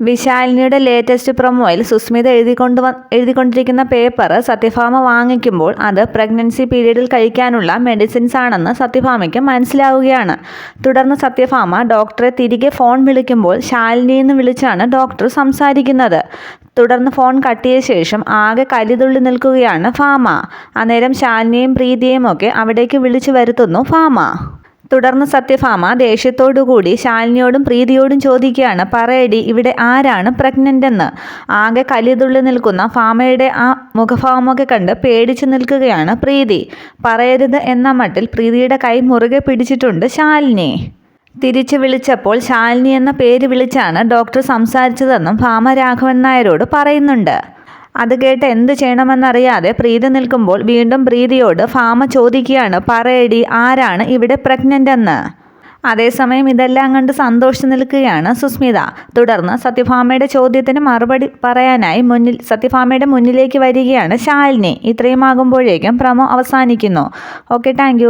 വിശാലിനിയുടെ latest പ്രൊമോയിൽ സുസ്മിത എഴുതിക്കൊണ്ട് എഴുതിക്കൊണ്ടിരിക്കുന്ന പേപ്പർ സത്യഭാമ വാങ്ങിക്കുമ്പോൾ അത് പ്രഗ്നൻസി പീരീഡിൽ കഴിക്കാനുള്ള മെഡിസിൻസ് ആണെന്ന് സത്യഭാമയ്ക്ക് മനസ്സിലാവുകയാണ്. തുടർന്ന് സത്യഭാമ ഡോക്ടറെ തിരികെ ഫോൺ വിളിക്കുമ്പോൾ ശാലിനി എന്ന് വിളിച്ചാണ് ഡോക്ടർ സംസാരിക്കുന്നത്. തുടർന്ന് ഫോൺ കട്ടിയ ശേഷം ആകെ കലിതുള്ളി നിൽക്കുകയാണ് ഫാമ അന്നേരം ശാലിനിയും പ്രീതിയെയും ഒക്കെ അവിടേക്ക് വിളിച്ചു വരുത്തുന്നു ഫാമ തുടർന്ന് സത്യഭാമ ദേഷ്യത്തോടുകൂടി ശാലിനിയോടും പ്രീതിയോടും ചോദിക്കുകയാണ് പറയടി ഇവിടെ ആരാണ് പ്രഗ്നന്റ് എന്ന് ആകെ കലിതുള്ളി നിൽക്കുന്ന ഫാമയുടെ ആ മുഖഭാവമൊക്കെ കണ്ട് പേടിച്ചു നിൽക്കുകയാണ് പ്രീതി. പറയരുത് എന്ന മട്ടിൽ പ്രീതിയുടെ കൈ മുറുകെ പിടിച്ചിട്ടുണ്ട് ശാലിനി. തിരിച്ചു വിളിച്ചപ്പോൾ ശാലിനി എന്ന പേര് വിളിച്ചാണ് ഡോക്ടർ സംസാരിച്ചതെന്നും ഭാമ രാഘവൻ നായരോട് പറയുന്നുണ്ട്. അത് കേട്ട് എന്ത് ചെയ്യണമെന്നറിയാതെ പ്രീതി നിൽക്കുമ്പോൾ വീണ്ടും പ്രീതിയോട് ഫാമ ചോദിക്കുകയാണ് പറയടി ആരാണ് ഇവിടെ പ്രഗ്നന്റ് എന്ന് അതേസമയം ഇതെല്ലാം കണ്ട് സന്തോഷിച്ചു നിൽക്കുകയാണ് സുസ്മിത. തുടർന്ന് സത്യഭാമയുടെ ചോദ്യത്തിന് മറുപടി പറയാനായി മുന്നിൽ സത്യഭാമയുടെ മുന്നിലേക്ക് വരികയാണ് ശാലിനി. ഇത്രയും ആകുമ്പോഴേക്കും പ്രമോ അവസാനിക്കുന്നു. Okay thank